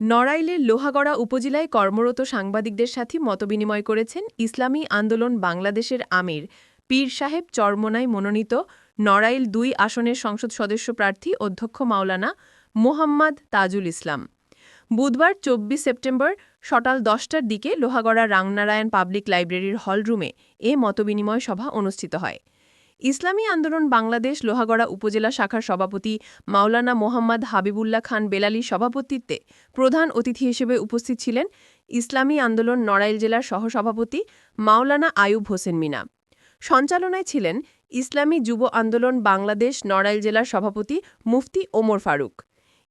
নড়াইলের লোহাগড়া উপজেলায় কর্মরত সাংবাদিকদের সাথে মতবিনিময় করেছেন ইসলামী আন্দোলন বাংলাদেশের আমির পীর সাহেব চরমোনাই মনোনীত নড়াইল দুই আসনের সংসদ সদস্য প্রার্থী অধ্যক্ষ মাওলানা মোহাম্মদ তাজুল ইসলাম। বুধবার চব্বিশ সেপ্টেম্বর সকাল দশটার দিকে লোহাগড়া রাংনারায়ণ পাবলিক লাইব্রেরির হলরুমে এ মতবিনিময় সভা অনুষ্ঠিত হয়। ইসলামী আন্দোলন বাংলাদেশ লোহাগড়া উপজেলা শাখার সভাপতি মাওলানা মোহাম্মদ হাবিবুল্লাহ খান বেলালির সভাপতিত্বে প্রধান অতিথি হিসেবে উপস্থিত ছিলেন ইসলামী আন্দোলন নড়াইল জেলার সহসভাপতি মাওলানা আয়ুব হোসেন মিনা। সঞ্চালনায় ছিলেন ইসলামী যুব আন্দোলন বাংলাদেশ নড়াইল জেলার সভাপতি মুফতি ওমর ফারুক।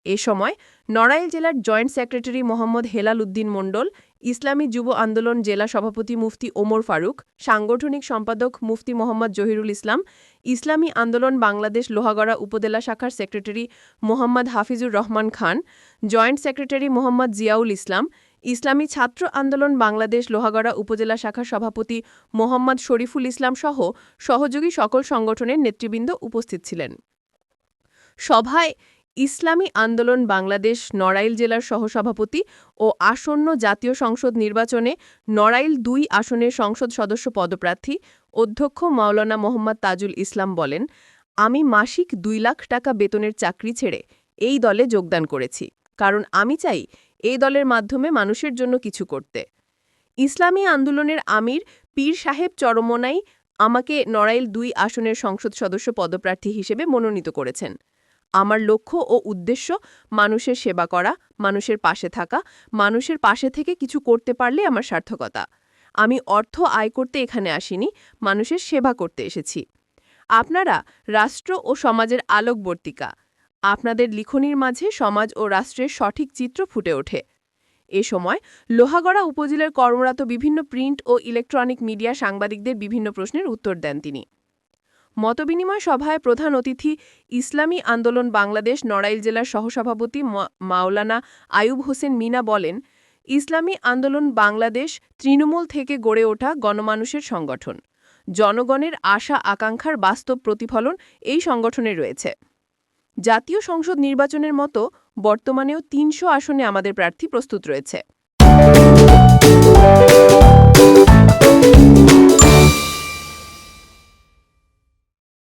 এ সময় নড়াইল জেলার জয়েন্ট সেক্রেটারি মোহাম্মদ হেলাল উদ্দিন মণ্ডল, ইসলামী যুব আন্দোলন জেলা সভাপতি মুফতি ওমর ফারুক, সাংগঠনিক সম্পাদক মুফতি মোহাম্মদ জহিরুল ইসলাম, ইসলামী আন্দোলন বাংলাদেশ লোহাগড়া উপজেলা শাখার secretary Mohammad Hafizur Rahman Khan, joint secretary Mohammad Ziaul Islam, Islami Chhatra Andolon Bangladesh Lohagara উপজেলা শাখার সভাপতি মোহাম্মদ শরীফুল ইসলাম সহ সহযোগী সকল সংগঠনের নেতৃবৃন্দ উপস্থিত ছিলেন। সভায় ইসলামী আন্দোলন বাংলাদেশ নড়াইল জেলার সহসভাপতি ও আসন্ন জাতীয় সংসদ নির্বাচনে নড়াইল দুই আসনের সংসদ সদস্য পদপ্রার্থী অধ্যক্ষ মাওলানা মোহাম্মদ তাজুল ইসলাম বলেন, আমি মাসিক দুই লাখ টাকা বেতনের চাকরি ছেড়ে এই দলে যোগদান করেছি, কারণ আমি চাই এই দলের মাধ্যমে মানুষের জন্য কিছু করতে। ইসলামী আন্দোলনের আমির পীর সাহেব চরমোনাই আমাকে নড়াইল দুই আসনের সংসদ সদস্য পদপ্রার্থী হিসেবে মনোনীত করেছেন। আমার লক্ষ্য ও উদ্দেশ্য মানুষের সেবা করা, মানুষের পাশে থাকা, মানুষের পাশে থেকে কিছু করতে পারলে আমার সার্থকতা। আমি অর্থ আয় করতে এখানে আসিনি, মানুষের সেবা করতে এসেছি। আপনারা রাষ্ট্র ও সমাজের আলোকবর্তিকা। আপনাদের লিখনির মাঝে সমাজ ও রাষ্ট্রের সঠিক চিত্র ফুটে ওঠে। এ সময় লোহাগড়া উপজেলার কর্মরত বিভিন্ন প্রিন্ট ও ইলেকট্রনিক মিডিয়া সাংবাদিকদের বিভিন্ন প্রশ্নের উত্তর দেন তিনি। মতবিনিময় সভায় প্রধান অতিথি ইসলামী আন্দোলন বাংলাদেশ নড়াইল জেলার সহসভাপতি মাওলানা আয়ুব হোসেন মিনা বলেন, ইসলামী আন্দোলন বাংলাদেশ তৃণমূল থেকে গড়ে ওঠা গণমানুষের সংগঠন। জনগণের আশা আকাঙ্ক্ষার বাস্তব প্রতিফলন এই সংগঠনে রয়েছে। জাতীয় সংসদ নির্বাচনের মতো বর্তমানেও তিনশো আসনে আমাদের প্রার্থী প্রস্তুত রয়েছে।